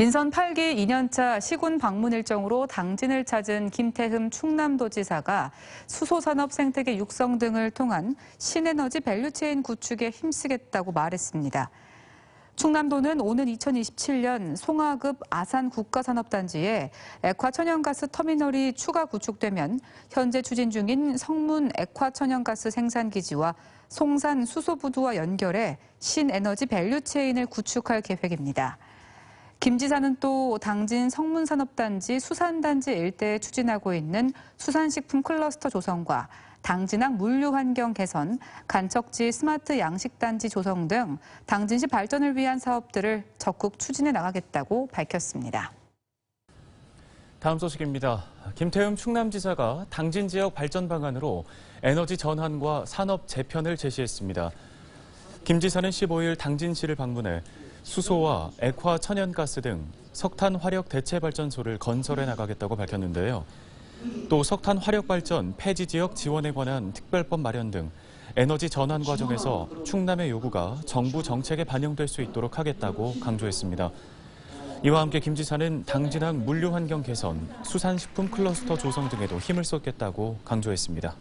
인선 8기 2년차 시군 방문 일정으로 당진을 찾은 김태흠 충남도지사가 수소산업 생태계 육성 등을 통한 신에너지 밸류체인 구축에 힘쓰겠다고 말했습니다. 충남도는 오는 2027년 송화급 아산 국가산업단지에 액화천연가스 터미널이 추가 구축되면 현재 추진 중인 성문 액화천연가스 생산기지와 송산 수소부두와 연결해 신에너지 밸류체인을 구축할 계획입니다. 김 지사는 또 당진 성문산업단지 수산단지 일대에 추진하고 있는 수산식품 클러스터 조성과 당진항 물류환경 개선, 간척지 스마트 양식단지 조성 등 당진시 발전을 위한 사업들을 적극 추진해 나가겠다고 밝혔습니다. 다음 소식입니다. 김태흠 충남지사가 당진 지역 발전 방안으로 에너지 전환과 산업 재편을 제시했습니다. 김 지사는 15일 당진시를 방문해 수소와 액화 천연가스 등 석탄 화력 대체 발전소를 건설해 나가겠다고 밝혔는데요. 또 석탄 화력 발전 폐지 지역 지원에 관한 특별법 마련 등 에너지 전환 과정에서 충남의 요구가 정부 정책에 반영될 수 있도록 하겠다고 강조했습니다. 이와 함께 김 지사는 당진항 물류 환경 개선, 수산식품 클러스터 조성 등에도 힘을 쏟겠다고 강조했습니다.